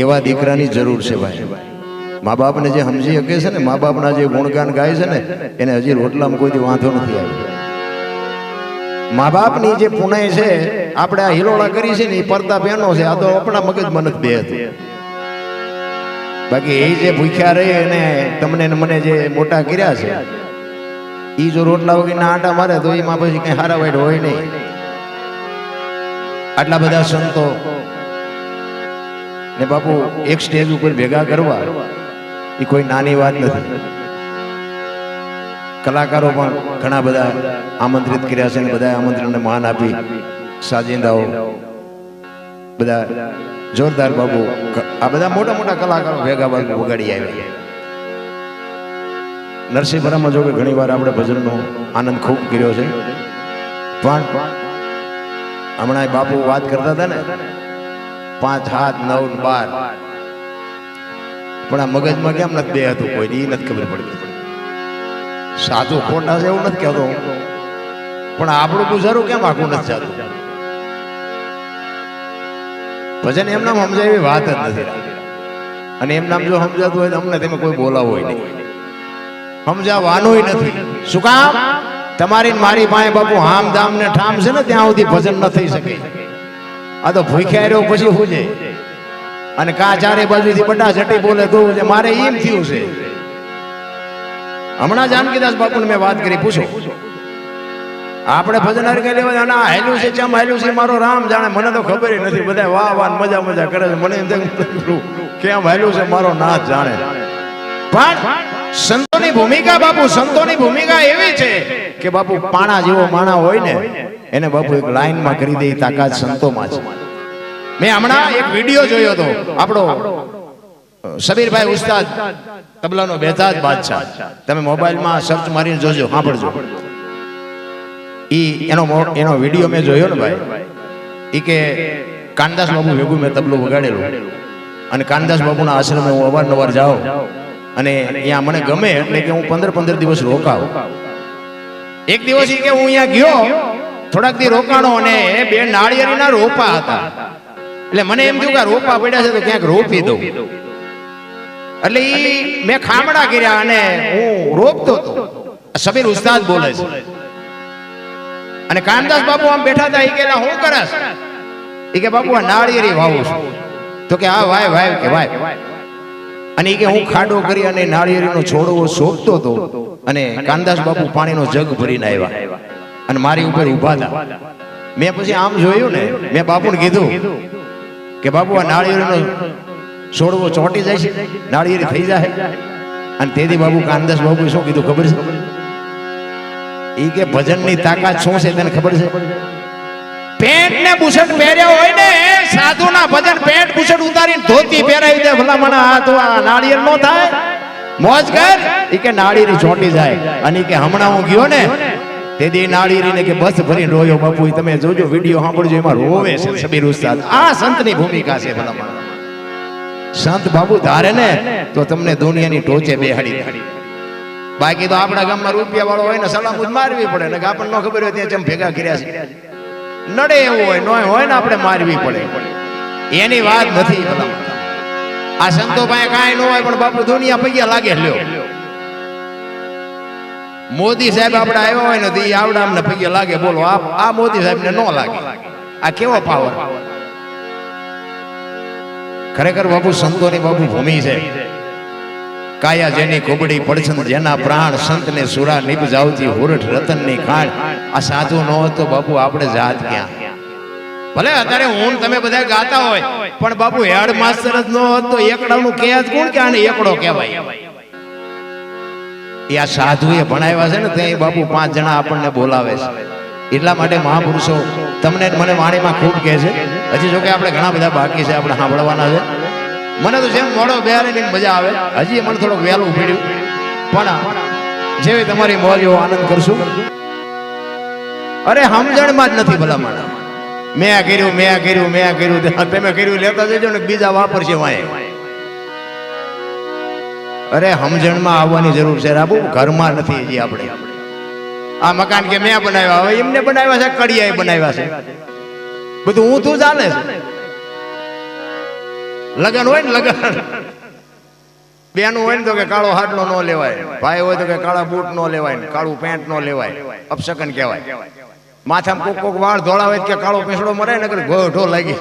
એવા દીકરાની જરૂર છે ભાઈ. મા બાપને જે સમજી શકે છે ને મા બાપના જે ગુણગાન ગાય છે ને, એને હજી રોટલામાં કોઈ વાંધો નથી આવ્યો. મા બાપની જે પુણાઈ છે, આપણે આ હિલોળા કરી છે ને, એ પડતા બહેનો છે, આ તો આપણા મગજમાં નથી બે હતી. બાકી એ જે ભૂખ્યા રહી અને તમને મને જે મોટા કર્યા છે એ જો રોટલા વગરના આટા મારે તો એમાં પછી કઈ હારા વાઈટ હોય નહીં. આટલા બધા સંતો ને બાપુ, એક સ્ટેજ ઉપર ભેગા કરવા, એ કોઈ નાની વાત નથી. કલાકારો પણ ઘણા બધા આમંત્રિત કર્યા છે અને બધા આમંત્રણને માન આપી. સાજિંદાઓ, બધા જોરદાર બાબુ આ બધા મોટા મોટા કલાકારો ભેગા બાબુ વગાડી આવ્યા. નરસિંહપુરામાં જો કે ઘણી વાર આપણે ભજનનો આનંદ ખૂબ કર્યો છે. પણ હમણાં બાપુ વાત કરતા હતા ને પાંચ હાથ નવ, બાર. પણ આ મગજમાં કેમ નથી બે હતું કોઈ એ નથી ખબર પડતી. સાચું ખોટા છે એવું નથી કહેતો પણ આપણું ગુજારું કેમ આખું નથી જાતું? ભજન એમ નામ સમજાય એવી વાત જ નથી. અને એમ નામ જો સમજાતું હોય તો અમને તમે કોઈ બોલાવો હોય નહીં. સમજાવવાનું નથી. શું કામ? તમારી મારી પાસે બાપુ હામ ધામ ને ઠામ છે ને ત્યાં સુધી ભજન ન થઈ શકે. આ તો ભૂખ્યા રહ્યો પછી શું છે? અને કા ચારે બાજુથી બટા જટી બોલે તો છે? મારે એમ થયું છે. હમણાં જાનકીદાસ બાપુને મેં વાત કરી, પૂછો. આપણે ભજન કહી લેવા ના હેલું છે, ચમ હેલું છે? મારો રામ જાણે, મને તો ખબર નથી. બધા વાહ વાહ મજા મજા કરે છે. મને એમ કેમ હેલું છે? મારો નાથ જાણે. પણ સંતોની ભૂમિકા બાપુ, સંતોની ભૂમિકા એવી છે કે બાપુ પાણા જેવો માણા હોય ને, એને બાપુ એક લાઈનમાં કરી દે તાકાત સંતોમાં છે. મેં હમણાં એક વીડિયો જોયો હતો, આપણો સમીરભાઈ ઉસ્તાદ, તબલાનો બેતાજ બાદશાહ. તમે મોબાઈલમાં સર્ચ મારીને જોજો, સાંભળજો. ઈ, એનો એનો વીડિયો મેં જોયો ને ભાઈ, ઈ કે કાનદાસ બાબુ ભેગું મેં તબલું વગાડેલું. અને કાનદાસ બાબુના આશ્રમે હું અવારનવાર જાઉં. અને અહીંયા મને ગમે એટલે કે હું પંદર પંદર દિવસ રોકાવ. એક દિવસ ઈ કે હું અહીંયા ગયો થોડાક દી રોકાણો અને બે નાળિયેરીના રોપા હતા. એટલે મને એમ થયું કે રોપા પડ્યા છે તો ક્યાંક રોપી દઉં. એટલે એ મેં ખામડા કર્યા અને હું રોપતો હતો. સમીર ઉસ્તાદ બોલે છે. અને કાનદાસ બાપુ આમ બેઠા હતા એ કે "લા, હું કરસ? એ કે બાપુ આ નાળિયેરી વાવું છું. તો કે હા વાય વાય કે વાય. અને કે હું ખાડો કરી અને નાળિયેરીનો છોડવો શોધતો હતો અને કાનદાસ બાપુ પાણીનો જગ ભરીને આવ્યા. અને મારી ઉપર ઊભા હતા મેં પછી આમ જોયું ને, મેં બાપુને કીધું કે બાપુ, આ નાળિયેરીનો છોડવો ચોંટી જાય છે, નાળિયેરી થઈ જાય. અને તેથી બાબુ કાનદાસ બાબુ શું કીધું ખબર છે? એ કે ભજનની તાકાત શું છે તને ખબર છે? પેન્ટ ને બુશર્ટ પહેર્યા હોય ને, સાધુના ભજન પેન્ટ બુશર્ટ ઉતારીને ધોતી પહેરાવી દે ભલા મને આ તો આ નાળિયેર નો થાય. મોજ કર. ઈ કે નાળિયેરી ચોંટી જાય. અને કે હમણાં હું ગયો ને એ નાળિયેરીને કે બસ ભરીને રોયો, બાપુ તમે જોજો, વીડિયો સાંભળજો, એમાં રોવે છે સબીર ઉસ્તાદ. આ સંતની ભૂમિકા છે ભલા મને સંત બાબુ ધારે ને, તો તમને દુનિયાની ટોચે બેહાડી. બાકી તો આપણા ગામમાં રૂપિયા વાળો હોય ને સલામ મારવી પડે ને આપણને ખબર હોય ત્યાં જેમ ભેગા કર્યા છે. નડે એવું હોય, નો હોય ને આપણે મારવી પડે. એની વાત નથી. આ સંતો પાસે કાંઈ ન હોય, પણ બાપુ દુનિયા પૈયા લાગે લ્યો. મોદી સાહેબ આપણે આવ્યો હોય ને તો એ આવડા અમને પૈયા લાગે. બોલો, આ આ મોદી સાહેબ ને ન લાગે. આ કેવો પાવર ખરેખર બાપુ સંતોની બાપુ ભૂમિ છે. કાયા જેની ખોબડી પડછન જેના પ્રાણ સંતને સુરા નિપ જાવતી હુરઠ રતનની ખાણ. આ સાધુ ન હોત તો બાપુ, આપણે જાત ક્યાં? ભલે અત્યારે હું તમે બધા ગાતા હોય, પણ બાપુ હેડ માસ્ટર જ ન હોત તો એકડાનું કે જ કોણ કે આને એકડો કહેવાય? એ આ સાધુએ ભણાવ્યા છે ને ત્યાં બાપુ, પાંચ જણા આપણને બોલાવે છે. એટલા માટે મહાપુરુષો, તમને મને વાણીમાં ખૂબ કહે છે. હજી જો કે આપણે ઘણા બધા બાકી છે, આપણે સાંભળવાના છે. મને તો જેમ મોડો બેહારીને મજા આવે. હજી મને થોડુંક વહેલું પડ્યું. પણ જેવી તમારી મોજ આનંદ કરશું. અરે સમજણમાં જ નથી ભલા માણસ મેં આ કર્યું, મેં આ કર્યું, મેં આ કર્યું. તમે કર્યું, લેતા જજો ને બીજા વાપરશે વાય અરે સમજણમાં આવવાની જરૂર છે રાબુ, ઘરમાં નથી હજી આપણે. આ મકાન કે મેં બનાવ્યા, હવે એમને બનાવ્યા છે, કડિયાએ બનાવ્યા છે. બધું હું તું ચાલે છે. લગન હોય ને લગન? બેનું હોય ને તો કે કાળો હાડલો ન લેવાય. ભાઈ હોય તો કે કાળા બૂટ ન લેવાય કાળું પેન્ટ ન લેવાય. અપશકન કહેવાય. માથામાં કોક કોક વાળ ધોળા હોય કે કાળો પીસડો મરે ને ગોઠો લાગી.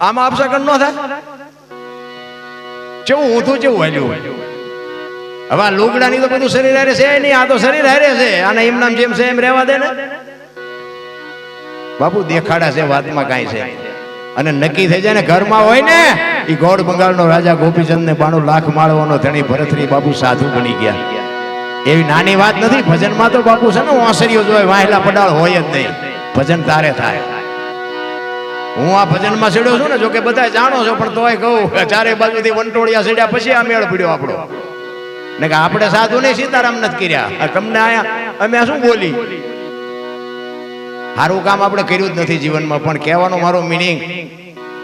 આમાં અપશકન ન થાય? કેવું ઊંધું કેવું હાલ્યું? હવે આ લુગડાની તો બધું શરીર હારે છે નહીં, આ તો શરીર હારે છે. અને એમનામ જેમ છે એમ રહેવા દે ને. બાપુ દેખાડા છે, વાતમાં કાંઈ છે. અને નક્કી થઈ જાય ને ઘરમાં હોય ને એ ગોળ બંગાળનો રાજા ગોપીચંદ ને બાણું લાખ માળવાનો ધણી ભરતરી બાપુ સાધુ બની ગયા. એવી નાની વાત નથી, ભજનમાં તો બાપુ છે ને, ઓસરીઓ જોય વાહેલા પડાળ હોય જ નહીં. ભજન તારે થાય. હું આ ભજનમાં સીડ્યો છું ને, જોકે બધા જાણો છો, પણ તોય કહું, ચારે બાજુથી વંટોળિયા સીડ્યા પછી આ મેળ પડ્યો આપણો. ને કે આપણે સાધુ ને સીતારામ નથી કર્યા. તમને આયા, અમે શું બોલી? સારું કામ આપણે કર્યું જ નથી જીવનમાં, પણ કહેવાનો મારો મિનિંગ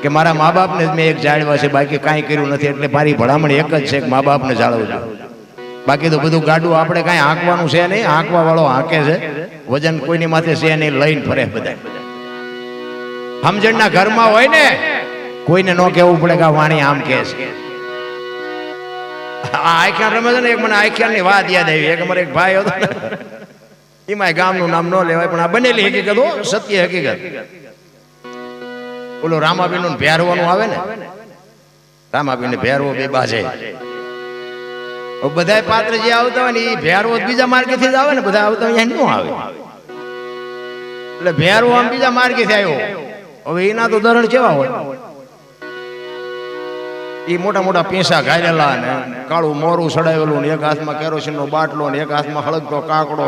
કે મારા મા બાપને મેં એક જાળવા છે, બાકી કાંઈ કર્યું નથી, એટલે મારી ભલામણ એક જ છે કે મા બાપને જાળવજો. બાકી તો બધું ગાડું આપણે કાંઈ હાંકવાનું છે નહીં હાંકવા વાળો હાંકે છે. વજન કોઈની માથે છે નહીં, લઈને ફરે બધા. સમજણના ઘરમાં હોય ને, કોઈને ન કહેવું પડે કે વાણી આમ કહે છે. આ આખ્યાન રમે છે ને, એક મને આખ્યાનની વાત યાદ આવી, એક અમારે એક ભાઈ હતો. ને, એમાંય ગામનું નામ ન લેવાય પણ આ બનેલી હકીકત હો સત્ય હકીકત. ઓલો રામાબીનનું ભેરવાનું આવે ને? રામાબીન ભેરવો બે બાજે. બધા પાત્ર જે આવતા હોય ને એ ભેરવો બીજા બીજા માર્ગેથી જ આવે ને બધા આવતા હોય અહીંયા ન આવે. એટલે ભેરવો આમ બીજા માર્ગેથી આવ્યો. હવે એના તો ધરણ કેવા હોય? એ મોટા મોટા પીસા ઘાયરેલા ને કાળું મોરું સડાવેલું ને એક હાથમાં કેરોસીન નો બાટલો ને એક હાથમાં હળગતો કાકડો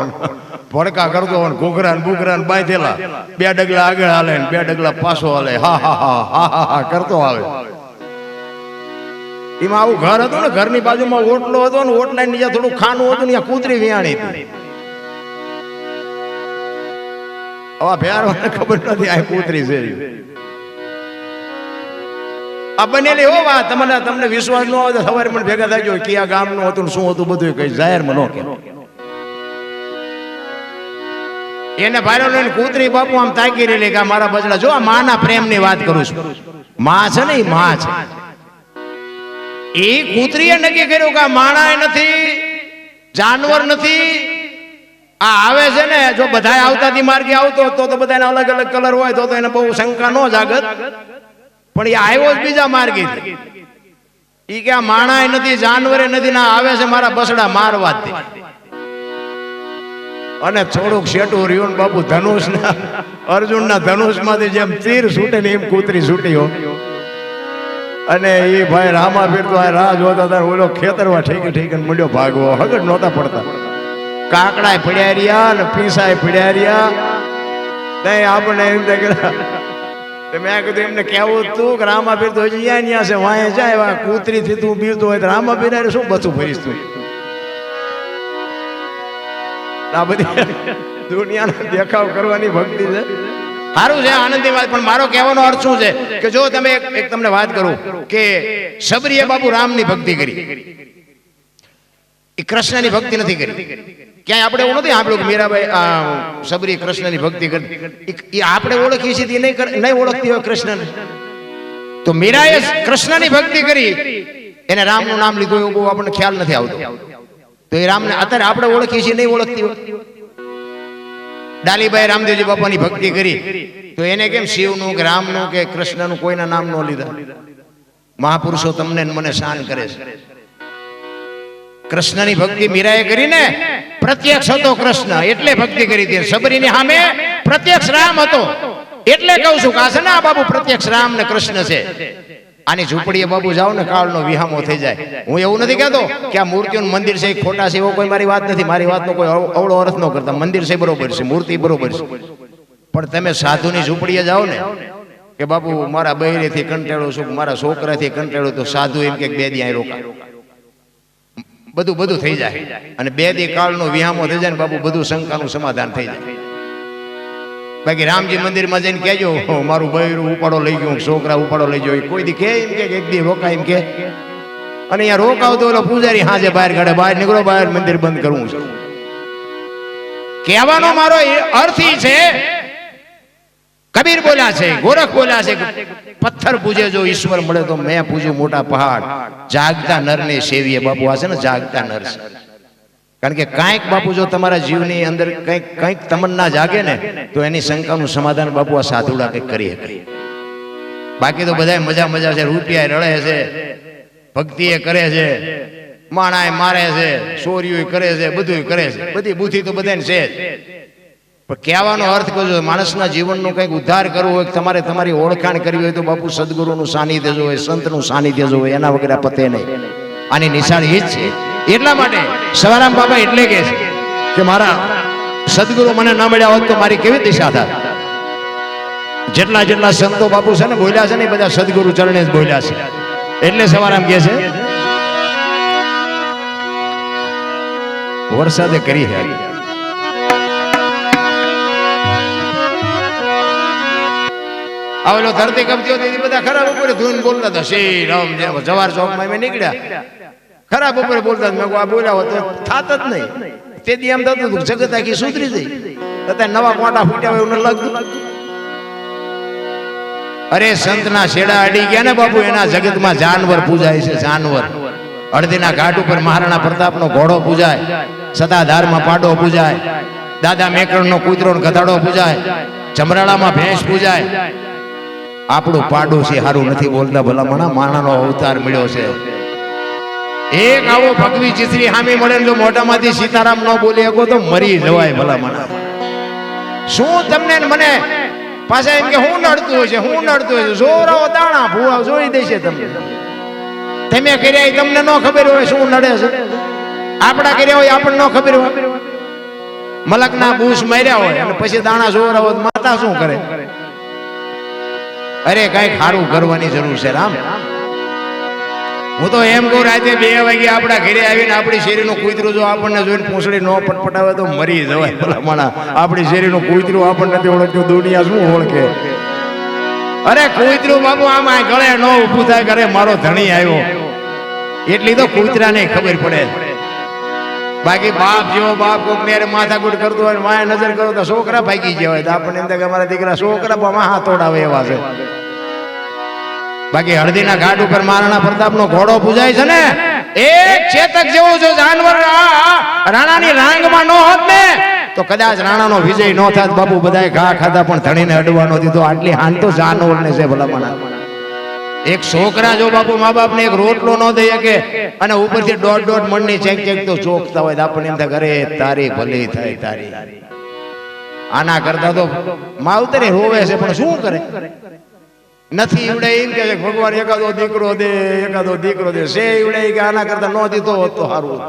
ભડકા કરતો હોય ઘોઘરા બુઘરા બાંધેલા. બે ડગલા આગળ હાલે ને બે ડગલા પાછો હાલે. હા હા હા હા હા હા, કરતો આવે એમાં આવું ઘર હતું ને, ઘરની બાજુમાં ઓટલો હતો ને ઓટલા નીચે થોડું ખાનું હતું ને કૂતરી વિયાણી હતી. હવે ભેરવાને ખબર નથી આ કૂતરી છે. આ બનેલી હો વાત. તમને તમને વિશ્વાસ ન હોય તો સવારે મને ભેગા થાય કયા ગામનું હતું ને શું હતું બધું કઈ જાહેરમાં ન કે એને ભાઈ લઈને કૂતરી બાપુ આમ તાકી રહેલી કે મારા બચડા જો આ માના પ્રેમની વાત કરું છું. માં છે ને એ માં છે. એ કૂતરીએ નક્કી કર્યું કે આ માણા નથી, જાનવર નથી. આ આવે છે ને, જો બધા આવતાથી માર્ગે આવતો તો તો બધાને અલગ અલગ કલર હોય તો તો એને બહુ શંકા ન જાગત. પણ એ આવ્યો જ બીજા માર્ગે ઈ કે આ માણા નથી, જાનવરે નથી ના આવે છે મારા બસડા મારવા. અને થોડુંક શેટું રહ્યું ને બાપુ ધનુષ ના અર્જુન ના ધનુષમાંથી જેમ તીર છૂટે ને એમ કૂતરી છૂટી અને એ ભાઈ રામા ફેરતો આ રાહ જોતા હતા ઓલો ખેતરમાં ઠેકી ઠેકી મંડ્યો ભાગવો હગડ નહોતા પડતા. કાકડાય પીડ્યા રહ્યા ને પીસાય પીડ્યા રહ્યા. નહીં આપણે એમ તો મેં કીધું એમને કહેવું તું કે રામા પીર તો હજી અહીંયા છે, વાંહે જાય કૂતરીથી તું બીવતો હોય તો રામા પીર શું બચું ફરીશ તું? આ બધી દુનિયાનો દેખાવ કરવાની ભક્તિ છે. સારું છે, આનંદની વાત, પણ મારો કહેવાનો અર્થ શું છે કે જો તમે એક તમને વાત કરું કે સબરીએ બાપુ રામની ભક્તિ કરી. એ કૃષ્ણની ભક્તિ નથી કરી. ક્યાંય આપણે એવું નથી કે મીરાબાઈ સબરી કૃષ્ણની ભક્તિ કરી. ઈ આપણે ઓળખીએ છીએ નહીં નહીં ઓળખતી હોય કૃષ્ણને. તો મીરાએ કૃષ્ણની ભક્તિ કરી. એને રામનું નામ લીધું એવું બહુ આપણને ખ્યાલ નથી આવતો. તો એ રામને અત્યારે આપણે ઓળખીએ છીએ, નહીં ઓળખતી ડાલીભાઈ રામદેવજી બાપાની ભક્તિ કરી. તો એને કેમ શિવનું કે રામનું કે કૃષ્ણનું કોઈના નામ ન લીધા? મહાપુરુષો તમને મને શાન કરે છે. કૃષ્ણની ભક્તિ મીરાએ કરી ને પ્રત્યક્ષ હતો કૃષ્ણ, એટલે ભક્તિ કરી હતી. સબરીની સામે પ્રત્યક્ષ રામ હતો. એટલે કહું છું કે છે ને આ બાબુ પ્રત્યક્ષ રામ ને કૃષ્ણ છે. આની ઝૂંપડીએ બાબુ જાઓ ને કાળનો વિહામો થઈ જાય. હું એવું નથી કહેતો કે આ મૂર્તિઓનું મંદિર છે ખોટા છે, એવો કોઈ મારી વાત નથી. મારી વાતનો કોઈ અવ- અવળો અર્થ ન કરતા. મંદિર છે બરોબર છે, મૂર્તિ બરોબર છે. પણ તમે સાધુની ઝૂંપડીએ જાઓ ને કે બાપુ, મારા બહેરેથી કંટાળો છું, મારા છોકરાથી કંટાળો, તો સાધુ એમ કે બે દી રોકા બધું બધું થઈ જાય. અને બે દી કાળનો વિહામો થઈ જાય ને બાપુ, બધું શંકાનું સમાધાન થઈ જાય. બાકી રામજી મંદિરમાં જઈને કહેજો "હો, મારું બૈરું ઉપાડો લઈ ગયું છોકરા ઉપાડો લઈ ગયો. કોઈ દી કે એમ કે એક દી રોકાય એમ કે. અને અહીંયા રોકાવ તો ઓલો પૂજારી હાજે બહાર કાઢે બહાર નીકળો બહાર મંદિર બંધ કરવું છે. કહેવાનો મારો એ અર્થ ઈ છે કબીર બોલ્યા છે ગોરખ બોલ્યા છે પથ્થર પૂજે જો ઈશ્વર મળે તો મેં પૂજ્યું મોટા પહાડ. જાગતા નરને સેવીએ બાપુ આ છે ને જાગતા નર છે. કારણ કે કાંઈક બાપુ જો તમારા જીવની અંદર કંઈક કંઈક તમન્ના જાગે ને, તો એની શંકાનું સમાધાન બાપુ આ સાધુડા કંઈક કરી શકે. બાકી તો બધા મજા મજા છે રૂપિયા રળે છે ભક્તિ એ કરે છે માણાએ મારે છે ચોરીઓ કરે છે બધું કરે છે. બધી બુદ્ધિ તો બધાને છે જ. પણ કહેવાનો અર્થ કહો માણસના જીવનનો કંઈક ઉદ્ધાર કરવો હોય તમારે તમારી ઓળખાણ કરવી હોય તો બાપુ સદગુરુનું સાનિધ્ય જોવે, સંતનું સાનિધ્ય જોવે, એના વગર પતે નહીં. આની નિશાળી એ જ છે. એટલા માટે સવારામ બાબા એટલે કે છે કે મારા સદગુરુ મને ન મળ્યા હોત તો મારી કેવી દિશા થાય જેટલા જેટલા સંતો બાપુ છે ને બોલ્યા છે ને બધા સદગુરુ ચરણે જ બોલ્યા છે. એટલે સવારામ કહે છે, વરસાદે કરી હે. આવેલો ધરતી કપતી હતી બધા ખરાબ ઉપર ધૂન બોલતા હતા. શ્રી રામ જવાર ચોકમાં નીકળ્યા. ખરાબ ઉપર બોલતા મેં આ બોલ્યા હોત થાત જ નહીં. તેથી એમ થતું હતું જગત આખી સુધરી જઈ અત્યારે નવા કોટા ફૂટ્યા હોય એવું લાગતું. અરે સંતના શેડા અડી ગયા ને બાપુ, એના જગતમાં જાનવર પૂજાય છે, જાનવર. અડધીના ઘાટ ઉપર મહારાણા પ્રતાપનો ઘોડો પૂજાય સતાધારમાં પાડો પૂજાય, દાદા મેકરણનો કૂતરો ને ગધાડો પૂજાય ચમરાળામાં ભેંસ પૂજાય. આપણું પાડોશી સારું નથી બોલતા ભલામણા માણાનો અવતાર મળ્યો છે. એક આવો ભગવી ચિત્રી હામી મળે જો મોઢામાંથી સીતારામ ન બોલી શકો તો મરી જવાય ભલામણા શું તમને મને? પાસે એમ કે હું નડતું હોય હું નડતું હશે. જોરાઓ દાણા ભૂવા જોઈ દેશે તમને. તમે કર્યા તમને ન ખબર હોય શું નડે છે. આપણા કર્યા હોય આપણને ન ખબર હોય. મલકના બૂસ માર્યા હોય અને પછી દાણા હોય માતા શું કરે? અરે કઈ સારું કરવાની જરૂર છે રામ. હું તો એમ કહું, રાતે બે વાગે આપણા ઘરે આવીને આપણી શેરીનું કૂતરું જો આપણને જોઈને પૂંછડી ન પટપટાવે તો મરી જવાય ભલા માણા આપણી શેરીનું કૂતરું આપણને નથી ઓળખતું, દુનિયા શું ઓળખે? અરે કૂતરું બાબુ આમાં ગળે ન ઊભું થાય કરે મારો ધણી આવ્યો. એટલી તો કૂતરાને ખબર પડે. બાકી બાપ જેવો બાપ કોક ને માથાકૂટ કરતો હોય માયા નજર કરો તો છોકરા ભાગી હોય તો આપણને એમ કે અમારા દીકરા છોકરા હાથ તોડાવે એવા છે. બાકી હળદીના ઘાટ ઉપર મહારાણા પ્રતાપનો ઘોડો પૂજાય છે ને? એક ચેતક જેવું જો જાનવર રાણાની રાંગમાં ન હોત ને, તો કદાચ રાણાનો વિજય ન થાત. બાપુ બધાય ઘા ખાધા, પણ ધણીને અડવાનો દીધો. આટલી હાન તો જાનવરને છે ભલામણા. એક છોકરા જો બાપુ મા બાપને એક રોટલો ન દઈ શકે અને ઉપરથી દોઢ દોઢ મણની ચેક ચેક તો ચોકતા હોય આપણને એમ ઘરે તારી ભલી થાય, તારી. આના કરતા તો માવતરે હોવે છે, પણ શું કરે? નથી ઈવડે એમ કે છે, ભગવાન એકાદો દીકરો દે એકાદો દીકરો દે. છે ઈવડે કે આના કરતા ન દીધો હોત તો સારું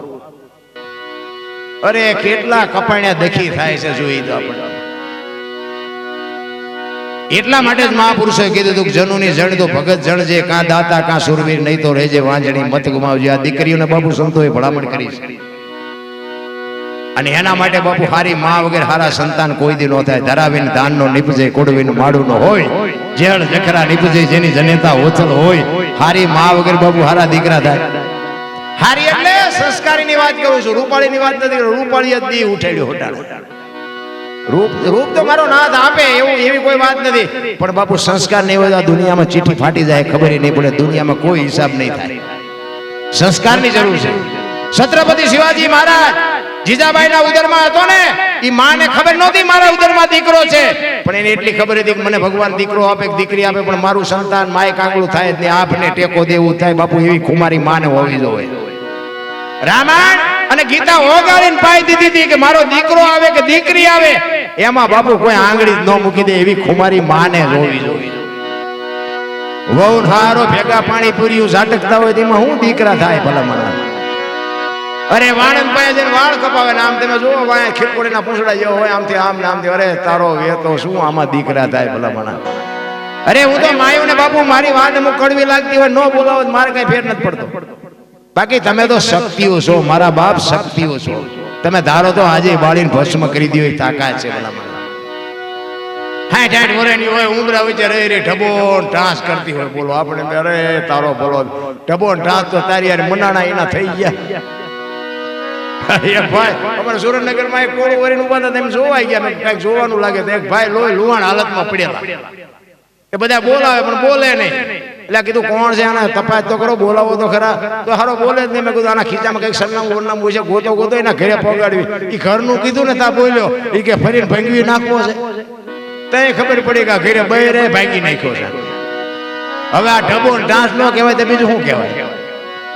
અરે કેટલા કપાણ્યા દખી થાય છે જોઈ તો આપણે. એટલા માટે જ મહાપુરુષોએ કીધું હતું જનુની જણ તો ભગત જણ છે કાં દાતા કાં સુરવીર નહીં તો રહેજે વાંજણી મત ગુમાવજે. આ દીકરીઓને બાપુ સંતોએ ભલામણ કરી છે. અને એના માટે બાપુ હારી મા વગર હારા સંતાન કોઈ દી ન થાય. ધરાવીને ધાનનો નીપજે કોડવીનું માડું હોય. જેળ જખરા નીપજે જેની જનેતા ઓછલ હોય, હારી માં વગર બાબુ હારા દીકરા થાય. હારી એટલે સંસ્કારીની વાત કરું છું, રૂપાળીની વાત નથી રૂપાળી જ દી ઉઠેડ્યો હોટાડો રૂપ રૂપ તો મારો નાથ આપે, એવું, એવી કોઈ વાત નથી. પણ બાપુ સંસ્કાર નહીં હોય દુનિયામાં ચીઠી ફાટી જાય, ખબર નહીં પડે, દુનિયામાં કોઈ હિસાબ નહીં થાય. સંસ્કારની જરૂર છે. છત્રપતિ શિવાજી મહારાજ, જીજાબાઈના ઉદરમાં હતો ને ઈ માને ખબર નહોતી મારા ઉદરમાં દીકરો છે. પણ એને એટલી ખબર હતી કે મને ભગવાન દીકરો આપે દીકરી આપે પણ મારું સંતાન માય કાંગળું થાય જ નહીં. આપને ટેકો દેવું થાય બાપુ એવી કુમારી માને હોવી જોઈએ. રામાયણ અને ગીતા ઓગાળીને પાઈ દીધી હતી કે મારો દીકરો આવે કે દીકરી આવે એમાં બાપુ કોઈ આંગળી ન મૂકી દે એવી ખુમારી માને હોવી જોઈએ. વહુ હારો ભેગા પાણી પૂર્યું ઝાટકતા હોય તેમાં હું દીકરા થાય ભલા મને અરે વાણંદ પાસે જઈને વાળ કપાવે ને આમ તમે જુઓ, વાય ખીરકોડીના પૂંછડા જેવો હોય આમથી આમ ને આમથી અરે તારો વેતો શું આમાં દીકરા થાય ભલા ભણા અરે હું તો માયું ને બાપુ, મારી વાત અમુક કડવી લાગતી હોય ન બોલાવો મારે કઈ ફેર નથી પડતો. બાકી તમે તો શક્તિઓ છો, મારા બાપ શક્તિઓ છો. તમે ધારો તો આજે બાળીને ભસ્મ કરી દીધો તાકાત છે ભલા ભણા હાઠ હાઠ વરેની હોય ઉમરા રહી રહી ઢબો ટાંસ કરતી હોય, બોલો. આપણે અરે તારો બોલો ઢબો ટાંસ તો તારી યાર મનાણા એના થઈ ગયા. ભાઈ અમારા એક કોળી વરીને ઊભા હતા, તેમ ગયા કંઈક જોવાનું લાગે તો એક ભાઈ લોહી લુહાણ હાલતમાં હતા. એ બધા બોલાવે, પણ બોલે નહીં. એટલે કીધું, કોણ છે આને? તપાસ તો કરો, બોલાવો તો ખરા. તો હારો બોલે જ નહીં. મેં કીધું, આના ખીચામાં કંઈક સરનામું, વરનામું છે, ગોતો ગોતો, એના ઘરે પગાડવી. એ ઘરનું કીધું ને તા બોલ્યો. એ કે, ફરીને ભંગવી નાખવો છે. તય ખબર પડી કે ઘરે બહેરે ભાગી નાખ્યો છે. હવે આ ઢબો ડાન્સ ન કહેવાય તો બીજું શું કહેવાય?